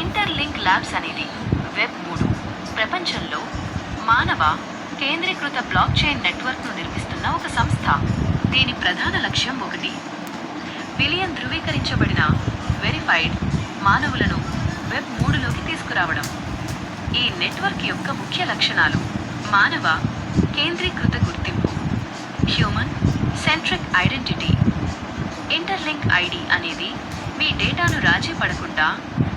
Interlink labs అనేది web మూడు ప్రపంచంలో మానవ కేంద్రీకృత బ్లాక్ చైన్ నెట్వర్క్ను నిర్మిస్తున్న ఒక సంస్థ. దీని ప్రధాన లక్ష్యం ఒకటి బిలియన్ ధృవీకరించబడిన వెరిఫైడ్ మానవులను వెబ్ మూడులోకి తీసుకురావడం. ఈ నెట్వర్క్ యొక్క ముఖ్య లక్షణాలు మానవ కేంద్రీకృత గుర్తింపు human centric identity interlink ID అనేది మీ డేటాను రాజీ పడకుండా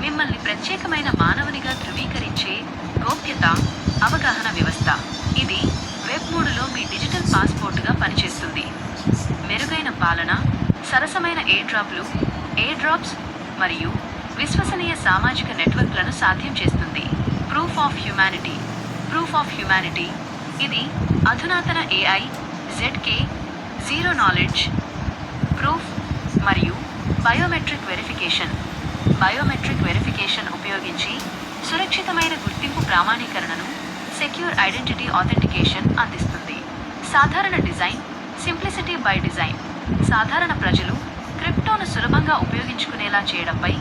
మిమ్మల్ని ప్రత్యేకమైన మానవునిగా ధృవీకరించే గోప్యత అవగాహన వ్యవస్థ. ఇది వెబ్ మూడులో మీ డిజిటల్ పాస్పోర్ట్గా పనిచేస్తుంది. మెరుగైన పాలన సరసమైన ఎయిర్ డ్రాప్లు ఎయిర్ డ్రాప్స్ మరియు విశ్వసనీయ సామాజిక నెట్వర్క్లను సాధ్యం చేస్తుంది. Proof of humanity. Proof of humanity. ఇది అధునాతన ఏఐ జెడ్కే జీరో నాలెడ్జ్ మరియు బయోమెట్రిక్ వెరిఫికేషన్. బయోమెట్రిక్ వెరిఫికేషన్ ఉపయోగించి సురక్షితమైన గుర్తింపు ప్రామాణీకరణను సెక్యూర్ ఐడెంటిటీ ఆథెంటికేషన్ అందిస్తుంది. సాధారణ డిజైన్ సింప్లిసిటీ బై డిజైన్. సాధారణ ప్రజలు క్రిప్టోను సులభంగా ఉపయోగించుకునేలా చేయడంపై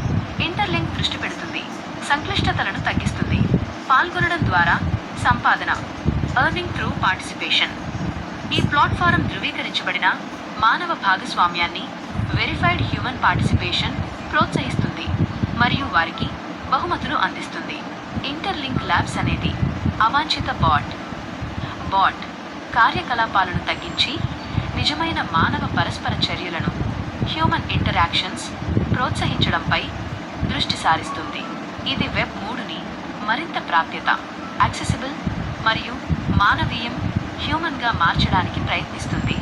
ఇంటర్లింక్ దృష్టి పెడుతుంది. సంక్లిష్టతలను తగ్గిస్తుంది. పాల్గొనడం ద్వారా సంపాదన ఎర్నింగ్ త్రూ పార్టిసిపేషన్ ఈ ప్లాట్ఫారం ధృవీకరించబడిన మానవ భాగస్వామ్యాన్ని వెరిఫైడ్ హ్యూమన్ పార్టిసిపేషన్ ప్రోత్సహిస్తుంది మరియు వారికి బహుమతులు అందిస్తుంది. ఇంటర్లింక్ ల్యాబ్స్ అనేది అవాంఛిత బాట్ బాట్ కార్యకలాపాలను తగ్గించి నిజమైన మానవ పరస్పర చర్యలను హ్యూమన్ ఇంటరాక్షన్స్ ప్రోత్సహించడంపై దృష్టి సారిస్తుంది. ఇది వెబ్ మూడుని మరింత ప్రాప్యత యాక్సెసిబుల్ మరియు మానవీయం హ్యూమన్గా మార్చడానికి ప్రయత్నిస్తుంది.